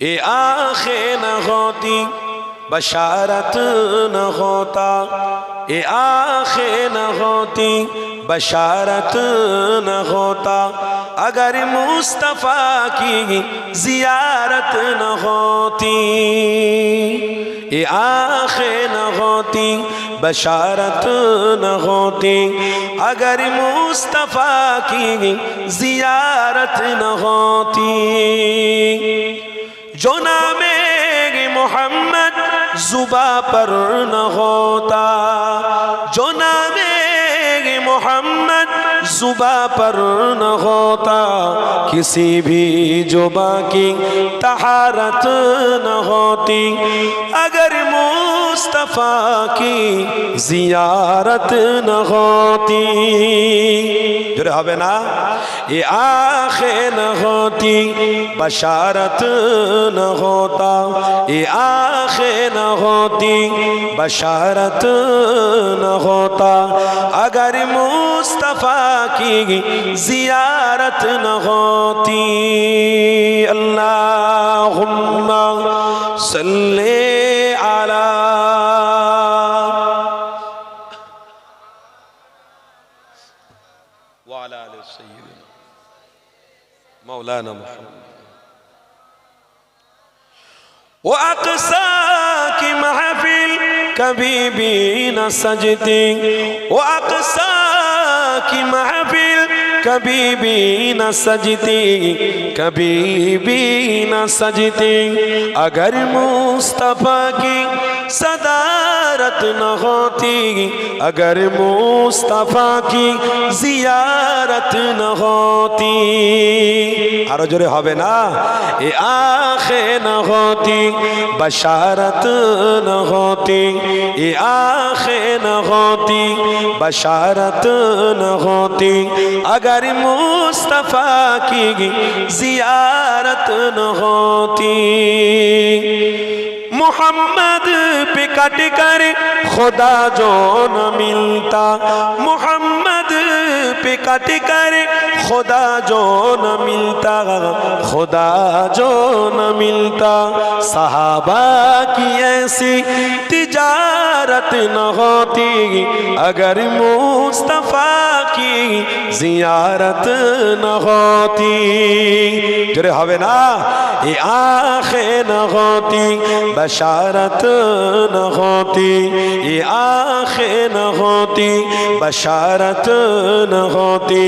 اے آنکھیں نہ ہوتی، بشارت نہ ہوتا۔ اے آنکھیں نہ ہوتی، بشارت نہ ہوتا۔ اگر مصطفیٰ کی زیارت نہ ہوتی، اے آنکھیں نہ ہوتی، بشارت نہ ہوتی۔ اگر مصطفیٰ کی زیارت نہ ہوتی जो नामे मोहम्मद जुबा पर न होता जो नामे मोहम्मद जुबा पर न होता किसी भी जुबा की तहारत न होती अगर मुस्तफ़ा مصطفیٰ کی زیارت نہ ہوتی جو ہوئے نا یہ آنکھیں نہ ہوتی بشارت نہ ہوتا یہ آنکھیں نہ ہوتی بشارت نہ ہوتا اگر مصطفیٰ کی زیارت نہ ہوتی اللہم صلی علی مولانا محمد وأقساك مع في الكبيبين سجدي وأقساك مع في کبیبین سجتی کبیبین سجتی اگر مصطفیٰ کی زیارت نہ ہوتی اگر مصطفیٰ کی زیارت نہ ہوتی আরও জোরে হবে نا اے আখে نہ ہوتی بشارت نہ ہوتی اے আখে نہ ہوتی بشارت نہ ہوتی اگر مصطفیٰ کی زیارت نہ ہوتی मोहम्मद पे कट कर खुदा जो न मिलता मोहम्मद पे कट कर खुदा जो न मिलता खुदा जो न मिलता सहाबा की ऐसी तिजारत न होती अगर मुस्तफ़ा की जियारत न होती जरे हवे ना ये आँखें न होती बशारत न होती ये आँखें न होती बशारत न होती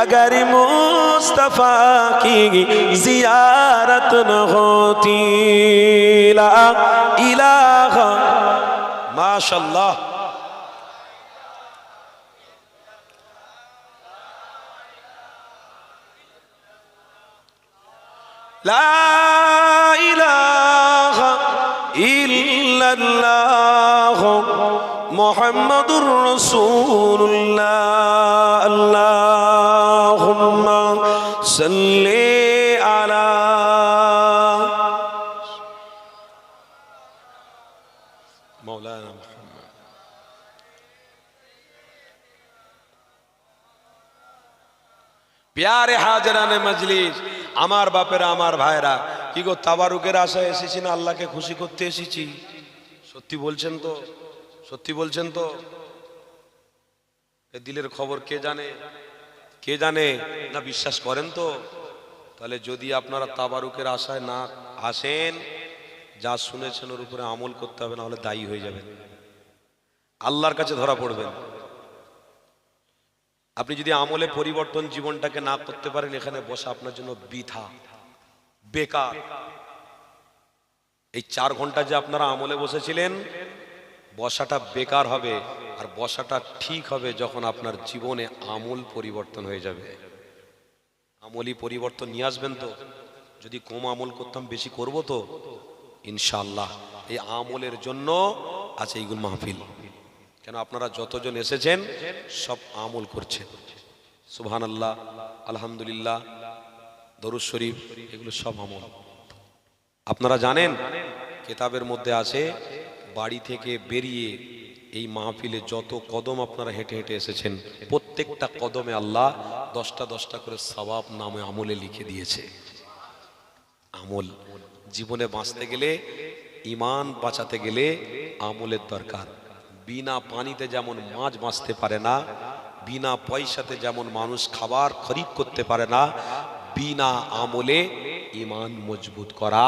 अगर मुस्तफ़ा की जियारत न होती ला इलाहा माशाल्लाह لا إله إلا الله محمد رسول الله صل على مولانا محمد প্যারে হাজরানে মজলিস আমার বাপেরা আমার ভাইরা কি গো তাবারুকের আশায় এসেছি না আল্লাহকে খুশি করতে এসেছি সত্যি বলছেন তো সত্যি বলছেন তো এ দিলের খবর কে জানে কে জানে? না, বিশ্বাস করেন তো। তাহলে যদি আপনারা তাবারুকের আশায় না আসেন, যা শুনেছেন ওর উপরে আমল করতে হবে না হলে দায়ী হয়ে যাবেন। আল্লাহর কাছে ধরা পড়বেন। আপনি যদি আমলে পরিবর্তন জীবনটাকে না করতে পারেন, এখানে বসা আপনার জন্য বৃথা, বেকার। এই চার ঘণ্টা যে আপনারা আমলে বসেছিলেন বসাটা বেকার হবে আর বসাটা ঠিক হবে যখন আপনার জীবনে আমূল পরিবর্তন হয়ে যাবে। আমলি পরিবর্তন নিয়ে আসবেন তো? যদি কম আমল করতাম, বেশি করব তো? ইনশাল্লাহ এই আমলের জন্য আছে এইগুলো মাহফিল। কেন আপনারা যতজন এসেছেন, সব আমল করছেন। সুবহান আল্লাহ আলহামদুলিল্লাহ, দরুদ শরীফ, এগুলো সব আমল। আপনারা জানেন, কেতাবের মধ্যে আছে বাড়ি থেকে বেরিয়ে এই মাহফিলে যত কদম আপনারা হেঁটে হেঁটে এসেছেন, প্রত্যেকটা কদমে আল্লাহ দশটা দশটা করে সবাব নামে আমলে লিখে দিয়েছে। আমল জীবনে বাঁচতে গেলে ইমান বাঁচাতে গেলে আমলের দরকার। বিনা পানিতে যেমন মাছ বাঁচতে পারে না, বিনা পয়সাতে যেমন মানুষ খাবার খরিদ করতে পারে না, বিনা আমলে ইমান মজবুত করা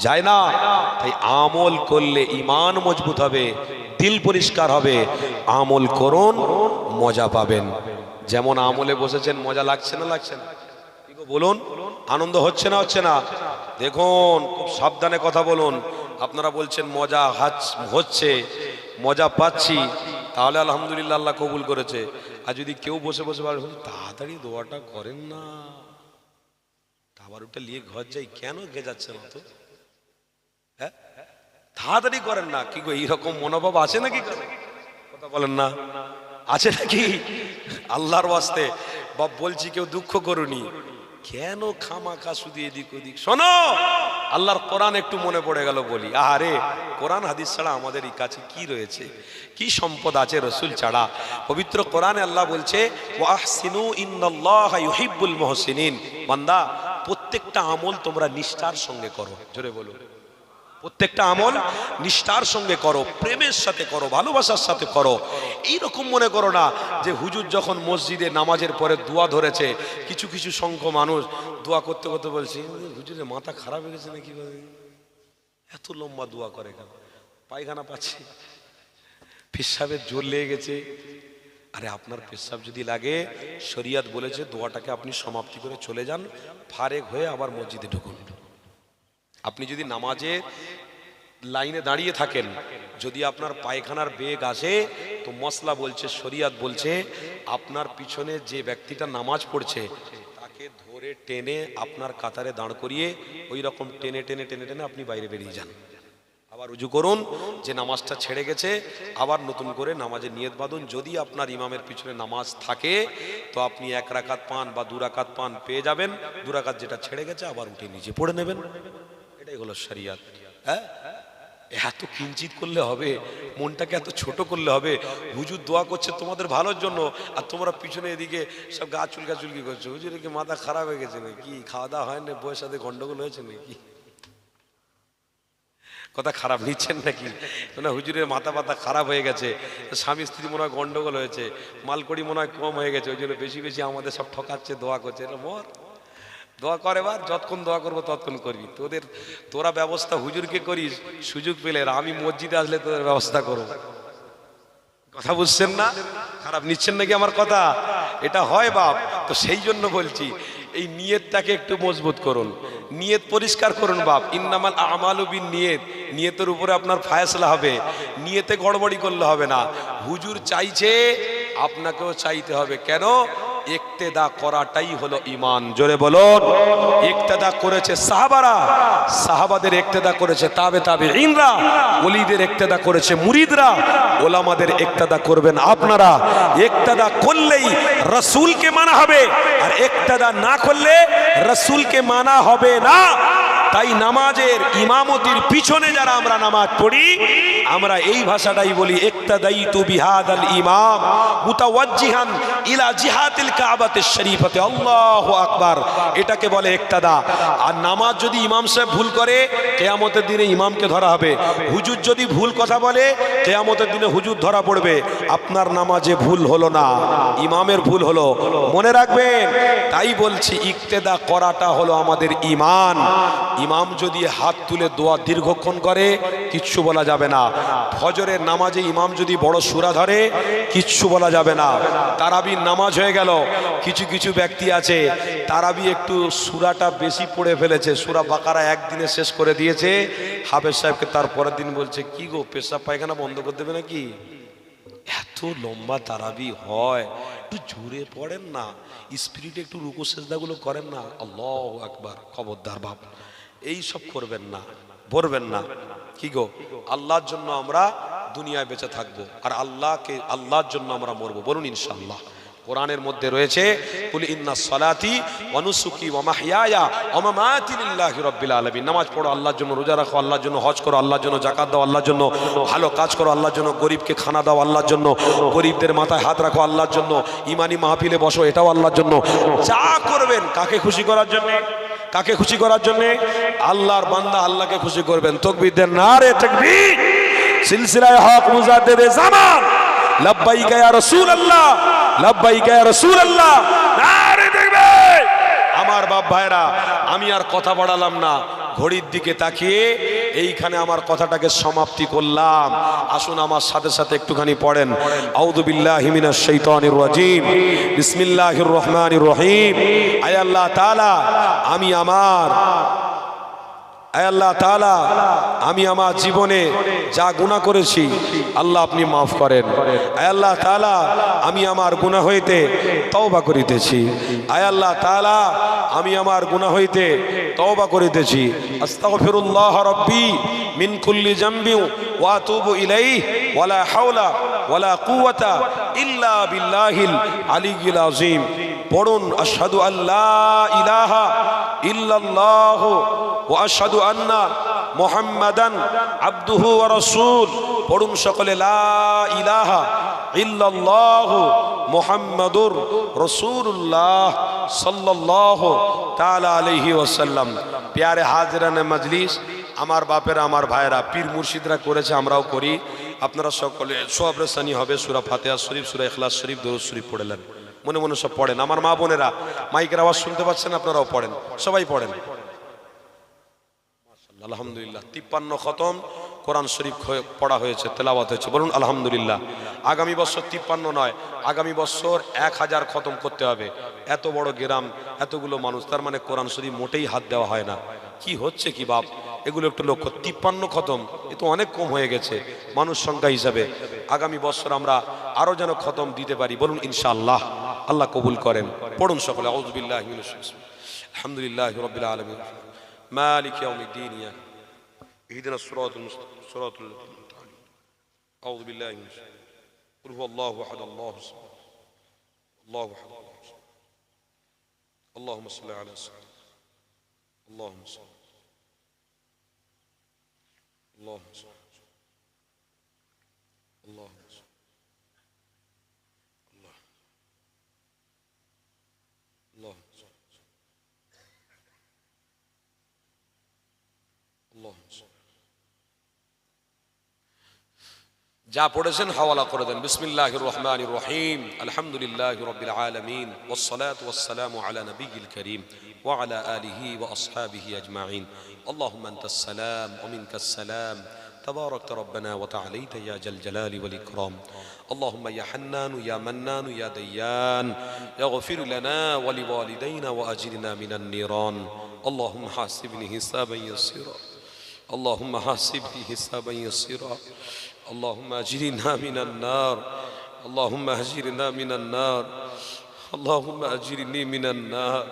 যায় না। তাই আমল করলে ইমান মজবুত হবে, দিল পরিষ্কার হবে। আমল করুন, মজা পাবেন। যেমন আমলে বসেছেন, মজা লাগছে না লাগছে না? বলুন, আনন্দ হচ্ছে না হচ্ছে না? দেখুন, খুব সাবধানে কথা বলুন। আপনারা বলছেন, মজা হাচ- হচ্ছে, মজা পাচ্ছি। তাহলে আলহামদুলিল্লাহ আল্লাহ কবুল করেছে। আর যদি কেউ বসে বসে তাড়াতাড়ি দোয়াটা করেন না। আবার ওটা নিয়ে ঘর যাই, কেন গে যাচ্ছে না তো তাড়াতাড়ি করেন না। কি গো, এইরকম মনোভাব আছে নাকি? কথা বলেন না। আছে নাকি? আল্লাহর ওয়াস্তে। বাপ বলছি কেউ দুঃখ করুনি। কেন খামাখা শুধু এদিক ওদিক? শোনো, আল্লাহর কোরআন একটু মনে পড়ে গেল বলি। আরে কোরআন হাদিস ছাড়া আমাদের এই কাছে কি রয়েছে? কি সম্পদ আছে রসুল ছাড়া? পবিত্র কোরআনে আল্লাহ বলছে ওয়াহসিনু প্রত্যেকটা আমল তোমরা নিষ্ঠার সঙ্গে করো। জোরে বলো। প্রত্যেকটা আমল নিষ্ঠার সঙ্গে করো, প্রেমের সাথে করো, ভালোবাসার সাথে করো। এই রকম মনে করো না যে হুজুর যখন মসজিদে নামাজের পরে দোয়া ধরেছে, কিছু কিছু সংখ্য মানুষ দোয়া করতে করতে বলছে, হুজুরের মাথা খারাপ হয়ে গেছে নাকি এত লম্বা দোয়া করে কেন? পায়খানা পাচ্ছি। পেশাবের জোর লেগে গেছে। আরে আপনার পেশাব যদি লাগে, শরিয়াত বলেছে দোয়াটাকে আপনি সমাপ্তি করে চলে যান, ফারেক হয়ে আবার মসজিদে ঢুকুন। আপনি যদি নামাজে লাইনে দাঁড়িয়ে থাকেন, যদি আপনার পায়খানার বেগ আসে, তো মশলা বলছে, শরিয়াত বলছে, আপনার পিছনে যে ব্যক্তিটা নামাজ পড়ছে, তাকে ধরে টেনে আপনার কাতারে দাঁড় করিয়ে ওই রকম টেনে টেনে টেনে টেনে আপনি বাইরে বেরিয়ে যান। আবার উজু করুন, যে নামাজটা ছেড়ে গেছে, আবার নতুন করে নামাজে নিয়ত বাঁধুন। যদি আপনার ইমামের পিছনে নামাজ থাকে, তো আপনি এক রাকাত পান বা দু রাকাত পান, পেয়ে যাবেন। দু রাকাত যেটা ছেড়ে গেছে, আবার উঠে নিচে পড়ে নেবেন। এটাই হলো শরিয়াত। হ্যাঁ? এত কিঞ্চিত করলে হবে, মনটাকে এত ছোট করলে হবে, হুজুর দোয়া করছে তোমাদের ভালোর জন্য, আর তোমরা পিছনে এদিকে সব গা চুলকা চুলকি করছ। হুজুরের কি মাথা খারাপ হয়ে গেছে নাকি? খাওয়া দাওয়া হয় না বউয়ের সাথে গন্ডগোল হয়েছে নাকি? কথা খারাপ নিচ্ছেন নাকি? না, হুজুরের মাথা পাতা খারাপ হয়ে গেছে, স্বামী স্ত্রী মনে হয় গন্ডগোল হয়েছে, মালকড়ি মনে হয় কম হয়ে গেছে, ওই জন্য বেশি বেশি আমাদের সব ঠকাচ্ছে, দোয়া করছে। এটা মর দোয়া করে বার যতক্ষণ দোয়া করব ততক্ষণ করবি। তোদের, তোরা ব্যবস্থা হুজুরকে করিস, সুযোগ পেলে আমি মসজিদে আসলে তোদের ব্যবস্থা করব। কথা বুঝছেন না? খারাপ নিচ্ছেন নাকি আমার কথা? এটা হয় বাপ। তো সেই জন্য বলছি, এই নিয়তটাকে একটু মজবুত করুন। নিয়ত পরিষ্কার করুন বাপ। ইন্নামাল আমালু বিন নিয়ত নিয়তের উপরে আপনার ফায়সলা হবে। নিয়তে গড়বড়ি করলে হবে না। হুজুর চাইছে, আপনাকেও চাইতে হবে। কেন? একতেদা করাটাই হলো ইমান জোরে বলুন একতেদা করেছে সাহাবারা, সাহাবাদের ইকতেদা করেছে তাবে তাবে ইনরা ওলিদের একতেদা করেছে মুরিদরা, ওলামাদের একতেদা করবেন আপনারা। একতেদা করলেই রসুলকে মানা হবে, আর একতেদা না করলে রসুলকে মানা হবে না। তাই নামাজের ইমামতির পিছনে যারা আমরা নামাজ পড়ি, আমরা এই ভাষাটাই বলি একতাদাইতু বিহাদাল ইমাম মুতাওয়াজ্জিহান ইলা জিহাতিল কাবাতে শরীফাতে। আল্লাহু আকবার। এটাকে বলে একতাদা আর নামাজ যদি ইমাম সাহেব ভুল করে, কেয়ামতের দিনে ইমামকে ধরা হবে। হুজুর যদি ভুল কথা বলে, কেয়ামতের দিনে হুজুর ধরা পড়বে। আপনার নামাজে ভুল হলো না, ইমামের ভুল হলো। মনে রাখবেন, তাই বলছি, ইক্তেদা করাটা হলো আমাদের ইমান। ইমাম যদি হাত তুলে দোয়া দীর্ঘক্ষণ করে, কিচ্ছু বলা যাবে না। ফজরের নামাজে ইমাম যদি বড় সুরা ধরে, কিচ্ছু বলা যাবে না। তারাবির নামাজ হয়ে গেল। কিছু কিছু ব্যক্তি আছে, তারাবি একটু সুরাটা বেশি পড়ে ফেলেছে। সুরা বাকারা একদিনে শেষ করে দিয়েছে। হাফেজ সাহেবকে তার পরের দিন বলছে, কি গো, পেশাব পায়খানা বন্ধ করে দেবে নাকি? এত লম্বা তারাবি হয়। একটু জোরে পড়েন না। স্পিরিটে একটু রুকু সেজদাগুলো করেন না। আল্লাহ একবার খবরদার বাপ। এই সব করবেন না বলবেন না। কি গো? আল্লাহর জন্য আমরা দুনিয়ায় বেঁচে থাকব আর আল্লাহকে, আল্লাহর জন্য আমরা মরবো। বলুন ইনশাআল্লাহ। কোরআনের মধ্যে রয়েছে নামাজ পড়ো, আল্লাহর জন্য রোজা রাখো, আল্লাহর জন্য হজ করো, আল্লাহর জন্য যাকাত দাও, আল্লাহর জন্য ভালো কাজ করো, আল্লাহর জন্য গরিবকে খানা দাও, আল্লাহর জন্য গরিবদের মাথায় হাত রাখো, আল্লাহর জন্য ইমানি মাহফিলে বসো, এটাও আল্লাহর জন্য। যা করবেন, কাকে খুশি করার জন্য? কাকে খুশি করার জন্য? আল্লাহর বান্দা আল্লাহকে খুশি করবেন। তকবির দেন না রে তকবি সিলসিলায় হক মুজা দেবে জামান। লব্বাইকা ইয়া রাসূলুল্লাহ। লব্বাইকা ইয়া রাসূলুল্লাহ। নারে দেখবে আমার বাপ ভাইরা, আমি আর কথা বাড়ালাম না। ঘড়ির দিকে তাকিয়ে এইখানে আমার কথাটাকে সমাপ্তি করলাম। আসুন আমার সাথে সাথে একটুখানি পড়েন। আউযু বিল্লাহি মিনাশ শাইতানির রাজিম। বিসমিল্লাহির রহমানির রহিম। আয় আল্লাহ তাআলা, আমি আমার আল্লাহ তাআলা, আমি আমার জীবনে যা গুনাহ করেছি, আল্লাহ আপনি মাফ করেন। আল্লাহ তাআলা, আমি আমার গুনাহ হইতে তওবা করিতেছি। আল্লাহ তাআলা, আমি আমার গুনাহ হইতে তওবা করিতেছি। আস্তাগফিরুল্লাহ রাব্বি মিন কুল্লি জামবি ওয়া আতুবু ইলাইহি ওয়ালা হাওলা ওয়ালা কুওয়াতা ইল্লা বিল্লাহিল আলিয়্যিল আযীম। পড়ুন, আশহাদু আল্লাহ ইলাহা ইল্লাল্লাহ ওয়া আশহাদু আন্না মুহাম্মাদান আবদুহু ওয়া রাসূল। পড়ুন সকলে, লা ইলাহা ইল্লাল্লাহ মুহাম্মাদুর রাসূলুল্লাহ সাল্লাল্লাহু তাআলা আলাইহি ওয়াসাল্লাম। প্যারে হাজরানে মজলিস, আমার বাপেরা, আমার ভাইরা পীর মুর্শিদরা করেছে, আমরাও করি। আপনারা সকলে সোয়াবরেসানি হবে, সুরা ফাতেহা শরীফ, সুরা ইখলাস শরীফ, দরুদ শরীফ পড়লেন মনে মনে সব পড়েন। আমার মা বোনেরা, মাইকের আওয়াজ শুনতে পাচ্ছেন আপনারাও পড়েন। সবাই পড়েন। আলহামদুলিল্লাহ। তিপ্পান্ন খতম, কোরআন শরীফ পড়া হয়েছে, তেলাওয়াত হয়েছে। বলুন, আলহামদুলিল্লাহ। আগামী বছর তিপ্পান্ন নয়, আগামী বছর এক হাজার খতম করতে হবে। এত বড় গ্রাম, এতগুলো মানুষ, তার মানে কোরআন শরীফ মোটেই হাত দেওয়া হয় না। কি হচ্ছে কি বাপ? এগুলো একটু লক্ষ্য তিপ্পান্ন খতম এ তো অনেক কম হয়ে গেছে মানুষ সংখ্যা হিসাবে আগামী বছর আমরা আরো যেন খতম দিতে পারি বলুন ইনশাআল্লাহ আল্লাহ কবুল করেন পড়ুন সকলে আউযুবিল্লাহি মিনাশ শাইতানির রাজিম। আলহামদুলিল্লাহি রাব্বিল আলামিন মালিক ইয়াউমিদ্দিন ইয়া اهدنا الصراط المستقيم صراط الذين أنعمت عليهم أعوذ بالله من الشيطان قل هو الله أحد الله الصمد الله أحد الله الصمد اللهم صل على سيدنا اللهم صل اللهم صل اللهم صل الله যা পড়েছেন হাওয়ালা করে দেন বিসমিল্লাহির রহমানির রহিম আলহামদুলিল্লাহি রাব্বিল আলামিন والصلاه والسلام على نبي الكريم وعلى اله واصحابه اجمعين اللهم انت السلام ومنك السلام تباركت ربنا وتعاليت يا جل الجلال والإكرام اللهم يا حنان يا منان يا ديان يغفر لنا ولوالدينا وأجرنا من النيران اللهم حاسبني حسابا يسيرا اللهم حاسبني حسابا يسيرا اللهم أجرنا من النار. اللهم أجرنا من النار. اللهم أجرني من النار.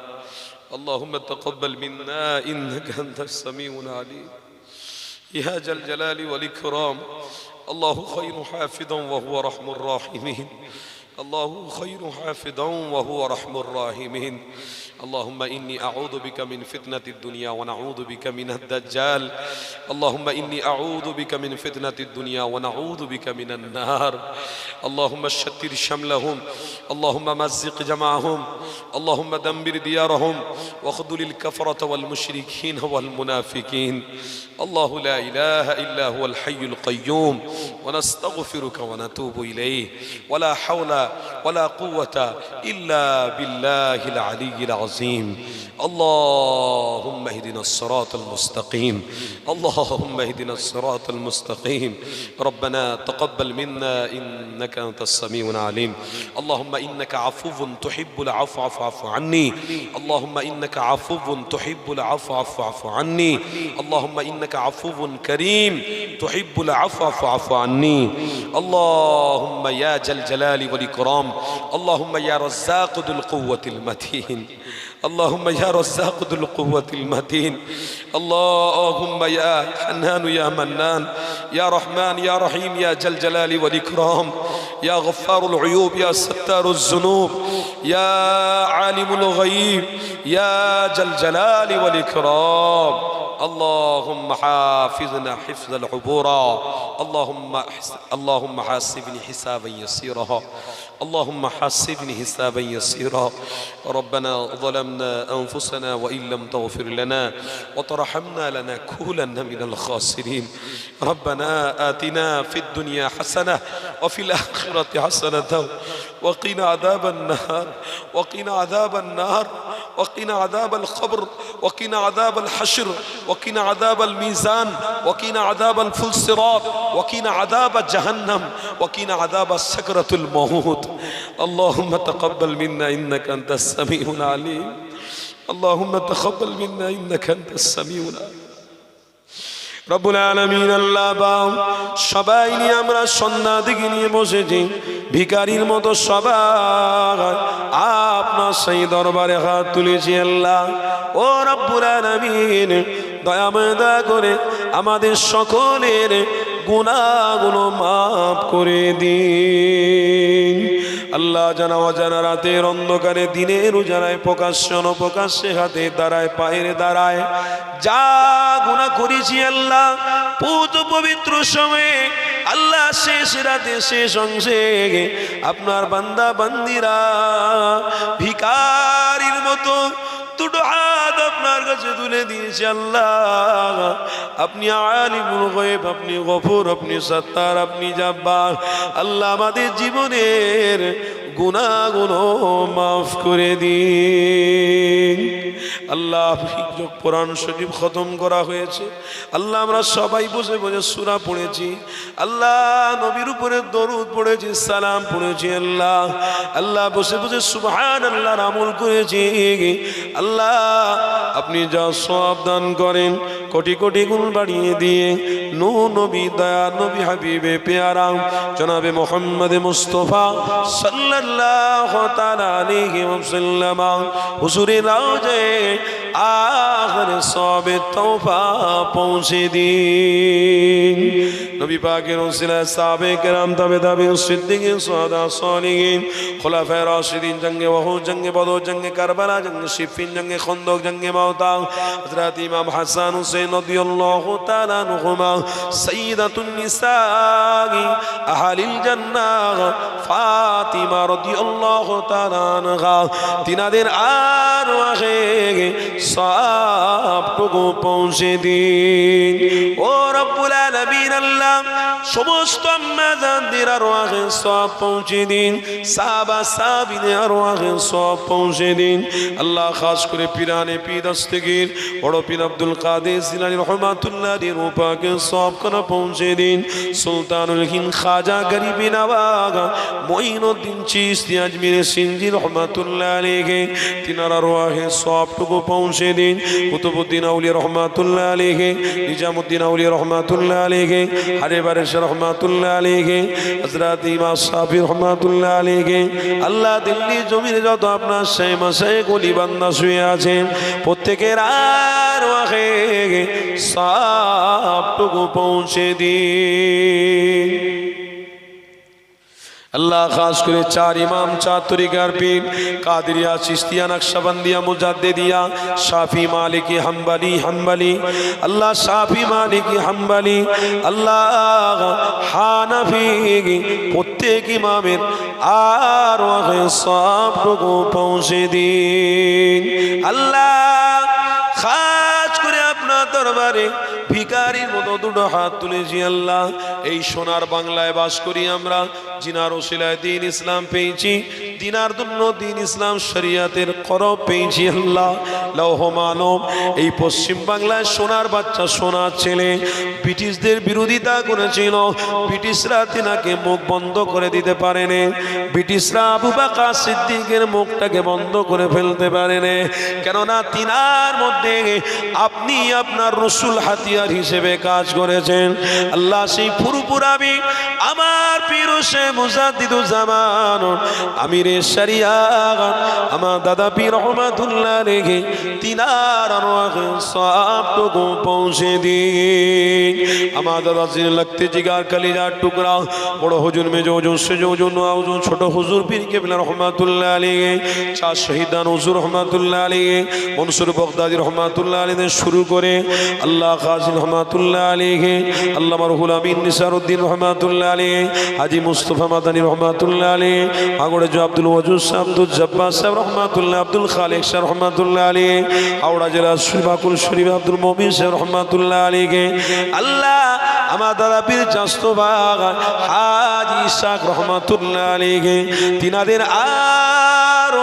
اللهم تقبل منا إنك أنت السميع العليم. يا ذا الجلال والإكرام. الله خير حافظا وهو رحم الراحمين. الله خير حافظا وهو رحم الراحمين. اللهم إني أعوذ بك من فتنة الدنيا ونعوذ بك من الدجال. اللهم إني أعوذ بك من فتنة الدنيا ونعوذ بك من النار. اللهم شتر شملهم. اللهم مزق جمعهم. اللهم دمر ديارهم. واخذل الكفرة والمشركين والمنافقين. الله لا إله إلا هو الحي القيوم. ونستغفرك ونتوب إليه. ولا حول ولا قوة إلا بالله العلي العظيم. اللهم اهدنا الصراط المستقيم. اللهم اهدنا الصراط المستقيم. ربنا تقبل منا إنك أنت السميع العليم. اللهم إنك عفو تحب العفو فاعف عني. اللهم إنك عفو تحب العفو فاعف عني. اللهم إنك عفو كريم تحب العفو فاعف عني. اللهم يا ذا الجلال والإكرام. اللهم يا رزاق ذو القوة المتين. اللهم يا رزاق ذو القوة المتين. اللهم يا حنان يا منان. يا رحمن يا رحيم يا ذا الجلال والإكرام. يا غفار العيوب يا ستار الذنوب. يا عالم الغيب يا ذا الجلال والإكرام. اللهم حافظنا حفظ العبورا اللهم اللهم حاسبني حسابا يسيرا. اللهم حاسبني حسابا يسيرا. ربنا ظلمنا أنفسنا وإن لم تغفر لنا وترحمنا لنكونن من الخاسرين. ربنا آتنا في الدنيا حسنة وفي الآخرة حسنة وقنا عذاب النار وقنا عذاب النار وقنا عذاب القبر وقنا عذاب الحشر وقنا عذاب الميزان وقنا عذاب الفلسرات وقنا عذاب جهنم وقنا عذاب سكرة الموت. اللهم تقبل منا إنك أنت السميع العليم. اللهم تقبل منا إنك أنت السميع العليم. রব্বুল আলমিন, আল্লাহ বাম। সবাই নিয়ে আমরা সন্ধ্যা দিকে নিয়ে বসেছি। ভিকারির মতো সবাই আপনার সেই দরবারে হাত তুলেছি আল্লাহ। ও রব্বুল আলমিন, দয়া করে আমাদের সকলের গুণাগুলো মাফ করে দিন। আল্লাহ জানা অজানা রাতের অন্ধকারে দিনের উজানায় প্রকাশ্য প্রকাশ্যে হাতে দাঁড়ায়, পায়ের দাঁড়ায়। যা গুণা করেছি আল্লাহ, পুত পবিত্র সময়ে আল্লাহ শেষ রাতে, শেষ অংশে আপনার বান্দা বান্দিরা ভিকারির মতো দুটো আপনার কাছে তুলে দিয়েছে আল্লাহ। আপনি আলিমুল গয়েব, আপনি গফুর, আপনি সত্তার, আপনি জাব্বার। আল্লাহ আমাদের জীবনের গুণাগুলো মাফ করে দিন। আল্লাহ কোরআন শরীফ খতম করা হয়েছে। আল্লাহ আমরা সবাই বসে বসে সুরা পড়েছি। আল্লাহ নবীর উপরে দরুদ পড়েছি, সালাম পড়েছি আল্লাহ। আল্লাহ বসে বসে সুবহান আল্লাহর আমল করেছি। আল্লাহ আপনি যা সব করেন, কোটি কোটি গুণ বাড়িয়ে দিয়ে, নূ নবী দয়া, নবী হাবিবে পেয়ারা, জনাবে মোহাম্মদ মুস্তফা সাল্লাহ আলাইহি ওয়াসাল্লাম। হুজুরে রাজে আখর সবে তওফা পৌঁছে দিন। নবী পাকের ওসিলা সাহাবে কেরাম তাবে তাবে সিদ্দিকিন সাদা সালিহিন, খোলাফায়ে রাশিদিন, জঙ্গে ওহুদ, জঙ্গে বদর, জঙ্গে কারবালা, জঙ্গে সিফিন জঙ্গে খন্দক, জঙ্গে মাওতা হযরত ইমাম হাসান হুসাইন রাদিয়াল্লাহু তাআলা আনহুমা, সাইয়্যিদাতুন নিসাই আহলিল জান্নাহ ফাতিমা রাদিয়াল্লাহু তাআলা আনহা, তিনাদের আর ওয়াহে সবটুকু পৌঁছে দিন। ও রব্বুল আলামিন আল্লাহ, সমস্ত আম্মাজানদের আর ওয়াহে সব পৌঁছে দিন, সাহাবা সাহাবীদের আর ওয়াহে সব পৌঁছে দিন। আল্লাহ খাস করে পিরানে পীর বড় পীর আব্দুল কাদের জিলানী রহমাতুল্লাহ রূপাকে সব পৌঁছে দিন। সুলতানুল হিন্দ খাজা মঈনুদ্দিন আজমির রহমাতুল্লাহ তিনারা রোহে সবটুকু পৌঁছে দিন। আউলিয়া রহমাতুল্লাহ আউলিয়া রহমাতুল্লাহ আলাইহি আরে বারেশ রহমাতুল্লাহ আলীকে হযরত ইমাম সাফি রহমাতুল্লাহ আলীকে আল্লাহ দিল্লি জমির যত আপনার সেই মাসে গলি বান্দা শুয়ে আছেন প্রত্যেকের আর ওয়াহে সবটুকু পৌঁছে দিন। আল্লাহ, খাস করে চার ইমাম, চার তরিকার পীর, কাদরিয়া চিস্তিয়া নকশবন্দিয়া, মুজাদ্দিদিয়া, শাফি, মালিকি, হাম্বালি হাম্বালি, আল্লাহ শাফি, মালিকি, হাম্বালি, আল্লাহ হানাফি, প্রত্যেক ইমামের আর সবটুকু পৌঁছে দিন। আল্লাহ, খাস করে আপনার দরবারে ভিকারির দুটো হাত তুলেছি আল্লাহ। এই সোনার বাংলায় বাস করি আমরা। জিনার ওসিলায় দিন ইসলাম পেয়েছি। দিনার জন্য দিন ইসলাম শরিয়াতের করব পেয়েছি আল্লাহ। লৌহ মানব, এই পশ্চিম বাংলায় সোনার বাচ্চা সোনার ছেলে, ব্রিটিশদের বিরোধিতা করেছিল। ব্রিটিশরা তিনাকে মুখ বন্ধ করে দিতে পারেনি। ব্রিটিশরা আবু বাকা সিদ্দিকের মুখটাকে বন্ধ করে ফেলতে পারেনি। কেননা তিনার মধ্যে আপনি আপনার রসুল হাতিয়ার হিসেবে কাজ করেছেন। আল্লাহ সেই ফুরুপুরাবি আমার পীর সে মুজাদ্দিদুজ্জামান আমিরে সারিয়া আমার দাদা পীর রহমাতুল্লাহ রেখে তিনার সবটুকু পৌঁছে দিন। আমার দাদা সির লাগতে জিগার কালিজার টুকরা, বড় হুজুর মেজ ওজন সেজ ওজন ওজন ছোট হুজুর, পীর কেবলা রহমাতুল্লাহ আলীকে চার শহীদান হুজুর রহমাতুল্লাহ আলীকে মনসুর বগদাদি রহমাতুল্লাহ আলীদের শুরু করে আল্লাহ কাজিল রহমাতুল্লাহ আলীকে আল্লাহ মারহুল আমিন নিসারউদ্দিন রহমাতুল্লাহ আলী হাজি মুস্তফা মাদানী রহমাতুল্লাহ আলী আগড়ে জো আব্দুল ওয়াজুদ সাহেব, আব্দুল জব্বার সাহেব রহমাতুল্লাহ, আব্দুল খালেক সাহেব রহমাতুল্লাহ আলী হাওড়া জেলা শরীফাকুল শরীফ আব্দুল মমিন সাহেব রহমাতুল্লাহ আলীকে আল্লাহ, আমার দাদা পীর চাস্তো বাগ, হাজি ইসাক রহমাতুল্লাহ আলীকে তিনাদের আর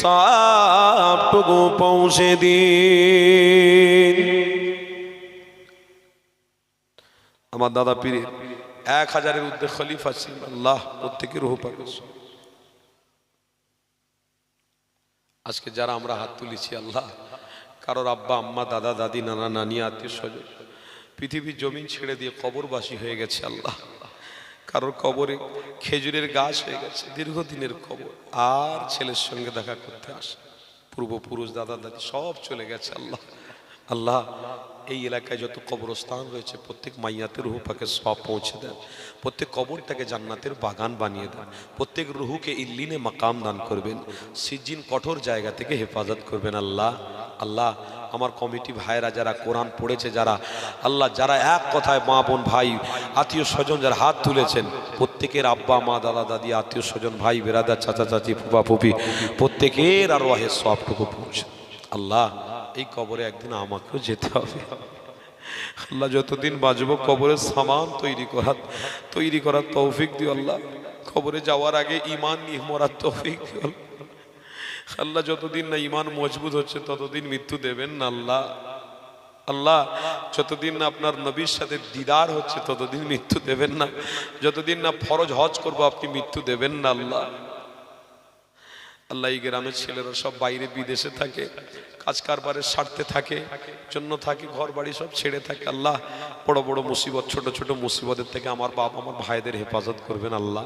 সবটুকু পৌঁছে দিন। আমার দাদা পীরের এক হাজারের উদ্যোগ খলিফা ছিলেন। আল্লাহ প্রত্যেকের রুহ আজকে যারা আমরা হাত তুলেছি, আল্লাহ, কারোর আব্বা, আম্মা, দাদা, দাদি, নানা, নানি, আত্মীয় স্বজন, পৃথিবীর জমিন ছেড়ে দিয়ে কবরবাসী হয়ে গেছে, আল্লাহ। কারোর কবরে খেজুরের গাছ হয়ে গেছে, দীর্ঘদিনের কবর। আর ছেলের সঙ্গে দেখা করতে আসে। পূর্বপুরুষ, দাদা, দাদি, সব চলে গেছে, আল্লাহ। আল্লাহ এই এলাকায় যত কবরস্থান রয়েছে, প্রত্যেক মাইয়াতের রুহু পাকে সব পৌঁছে দেন। প্রত্যেক কবরটাকে জান্নাতের বাগান বানিয়ে দেন। প্রত্যেক রুহুকে ইল্লিনে মাকাম দান করবেন। সিজিন কঠোর জায়গা থেকে হেফাজত করবেন আল্লাহ। আল্লাহ, আমার কমিটি ভাইরা যারা কোরআন পড়েছে, যারা আল্লাহ, যারা এক কথায় মা বোন, ভাই, আত্মীয় স্বজন যারা হাত তুলেছেন, প্রত্যেকের আব্বা, মা, দাদা, দাদি, আত্মীয় স্বজন, ভাই, বেরাদার, চাচা, চাচি ফুপা ফুপি প্রত্যেকের আর ওয়াহে সবটুকু পৌঁছে আল্লাহ এই কবরে একদিন আমাকেও যেতে হবে। আল্লাহ যতদিন বাঁচবো কবরের সামান তৈরি করার তৈরি করার তৌফিক দিও আল্লাহ। কবরে যাওয়ার আগে ইমান নিয়ে মরার তৌফিক দিও আল্লাহ। আল্লাহ যতদিন না ইমান মজবুত হচ্ছে, ততদিন মৃত্যু দেবেন না আল্লাহ। আল্লাহ যতদিন না আপনার নবীর সাথে দিদার হচ্ছে, ততদিন মৃত্যু দেবেন না। যতদিন না ফরজ হজ করব, আপনি মৃত্যু দেবেন না আল্লাহ। আল্লাহ এই গ্রামের ছেলেরা সব বাইরে বিদেশে থাকে, কাজ কারবারের সারতে থাকে, জন্য থাকে ঘর বাড়ি সব ছেড়ে থাকে। আল্লাহ, বড় বড় মুসিবত, ছোট ছোট মুসিবতের থেকে আমার বাপ আমার ভাইদের হেফাজত করবেন আল্লাহ।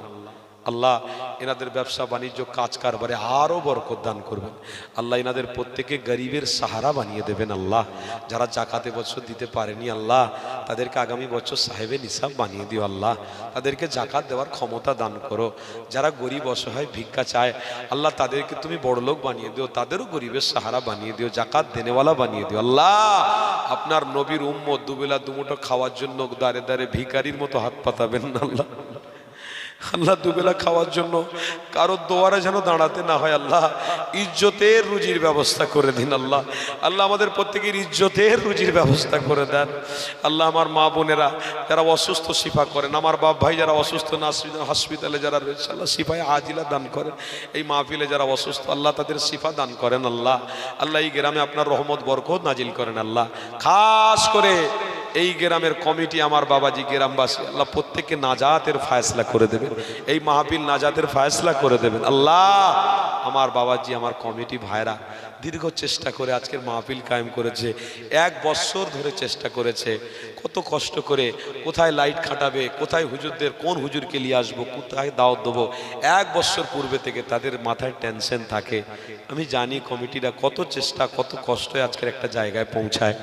আল্লাহ এনাদের ব্যবসা বাণিজ্য কাজ কারবারে আরও বরকত দান করবেন। আল্লাহ এনাদের প্রত্যেকে গরিবের সাহারা বানিয়ে দেবেন আল্লাহ। যারা জাকাতে বছর দিতে পারেনি আল্লাহ, তাদেরকে আগামী বছর সাহেবে নিসাব বানিয়ে দিও আল্লাহ। তাদেরকে জাকাত দেওয়ার ক্ষমতা দান করো। যারা গরিব অসহায় ভিক্ষা চায়, আল্লাহ তাদেরকে তুমি বড় লোক বানিয়ে দিও, তাদেরও গরিবের সাহারা বানিয়ে দিও, জাকাত দেনেওয়ালা বানিয়ে দিও আল্লাহ। আপনার নবীর উম্মত দুবেলা দুমুটো খাওয়ার জন্য দাঁড়ে দাঁড়ে ভিকারির মতো হাত পাতাবেন আল্লাহ। আল্লাহ দুবেলা খাওয়ার জন্য কারোর দোয়ারে যেন দাঁড়াতে না হয় আল্লাহ, ইজ্জতের রুজির ব্যবস্থা করে দিন আল্লাহ। আল্লাহ আমাদের প্রত্যেকের ইজ্জতের রুজির ব্যবস্থা করে দেন। আল্লাহ আমার মা বোনেরা যারা অসুস্থ শিফা করেন, আমার বাপ ভাই যারা অসুস্থ, নাসরিন হসপিটালে যারা রয়েছে, আল্লাহ শিফায় আজিলা দান করেন। এই মাহফিলে যারা অসুস্থ, আল্লাহ তাদের শিফা দান করেন আল্লাহ। আল্লাহ এই গ্রামে আপনার রহমত, বরকত নাজিল করেন আল্লাহ। খাস করে এই গ্রামের কমিটি আমার বাবাজি গ্রামবাসী, আল্লাহ প্রত্যেককে নাজাতের ফায়সলা করে দেবেন। এই মাহফিল নাজাতের ফায়সলা করে দেবেন। আল্লাহ, আমার বাবাজি, আমার কমিটি ভাইরা দীর্ঘ চেষ্টা করে আজকের মাহফিল কায়েম করেছে। এক বছর ধরে চেষ্টা করেছে। কত কষ্ট করে কোথায় লাইট খাটাবে, কোথায় হুজুরদের, কোন হুজুরকে নিয়ে আসব, কোথায় দাওয়াত দেবো। এক বছর পূর্বে থেকে তাদের মাথায় টেনশন থাকে। আমি জানি কমিটিরা কত চেষ্টা, কত কষ্টে আজকের একটা জায়গায় পৌঁছায়।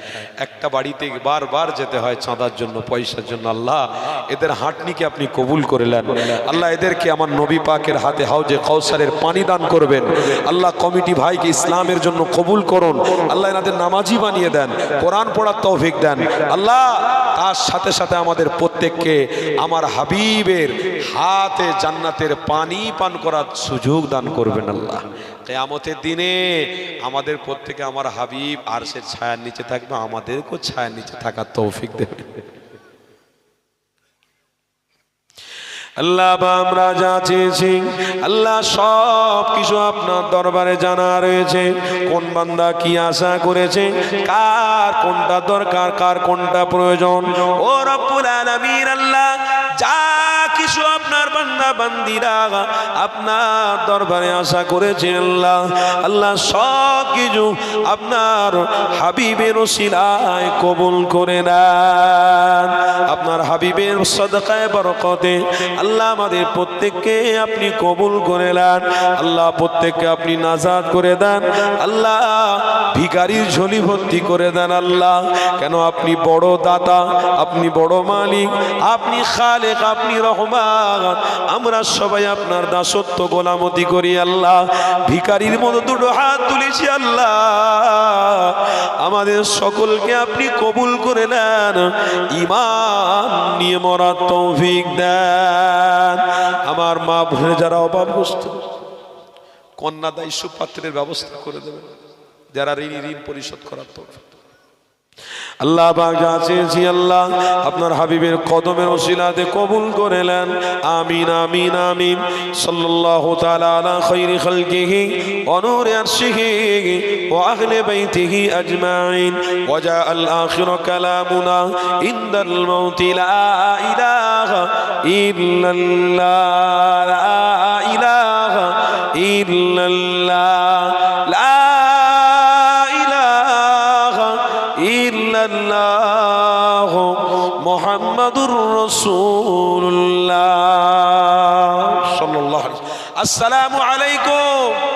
একটা বাড়িতে বারবার যেতে হয় চাঁদার জন্য, পয়সার জন্য। আল্লাহ, এদের হাঁটনিকে আপনি কবুল করলেন আল্লাহ, এদেরকে আমার নবী পাকের হাতে হাউজে কৌসারের পানি দান করবেন। আল্লাহ, কমিটি ভাইকে ইসলামের জন্য কবুল করুন। আল্লাহ, এনাদের নামাজি বানিয়ে দেন, কোরআন পড়ার তৌফিক দেন। আল্লাহ তার সাথে সাথে আমাদের প্রত্যেককে আমার হাবিবের হাতে জান্নাতের পানি পান করার সুযোগ দান করবেন আল্লাহ। কেয়ামতের দিনে আমাদের প্রত্যেকে আমার হাবিব আর সে ছায়ার নিচে থাকবে, আমাদেরকেও ছায়ার নিচে থাকার তৌফিক দেবে। আল্লাহ বা আমরা যা চেয়েছি, আল্লাহ সব কিছু আপনার দরবারে জানা রয়েছে। কোন বান্দা কি আশা করেছে, কার কোনটা দরকার, কার কোনটা প্রয়োজন। ও রব্বুল আলামিন আল্লাহ বান্দা বান্দিরা আপনার দরবারে আশা করেছে আল্লাহ। আল্লাহ সব কিছু আপনার হাবিবের ওসিলায় কবুল করে নেন। আপনার হাবিবের সদকায় বরকতে আল্লাহ আমাদের প্রত্যেককে আপনি কবুল করে নেন। আল্লাহ প্রত্যেককে আপনি নাজাদ করে দেন। আল্লাহ ভিকারির ঝুলি ভর্তি করে দেন আল্লাহ। কেন আপনি বড় দাতা, আপনি বড় মালিক, আপনি খালেক, আপনি রহমান। আমরা সবাই আপনার দাসত্ব, গোলামতি করি আল্লাহ। ভিকারির মতো দুটো হাত তুলেছি আল্লাহ। আমাদের সকলকে আপনি কবুল করে নেন। ইমান নিয়ে মরার তৌফিক দেন। আমার মা ভরে যারা অভাবগ্রস্ত কন্যাদায়ী সুপাত্রের ব্যবস্থা করে দেবেন যারা ঋণ ঋণ পরিশোধ করার তৌফিক আল্লাহ পাক চেয়েছি আল্লাহ আপনার হাবিবের কদমের ওসিলাতে কবুল করেলেন। আমিন আমিন আমিন। সাল্লাল্লাহু তাআলা আলা খাইরি খালকিহি ওয়া নূরি আরশিহি ওয়া আহলি বাইতিহি আজমাইন। ওয়া জাআল আখির কালামুনা ইনদাল মাউতি লা ইলাহা ইল্লাল্লাহ, লা ইলাহা ইল্লাল্লাহ। রাসূলুল্লাহ সাল্লাল্লাহু আলাইহি আসসালামু আলাইকুম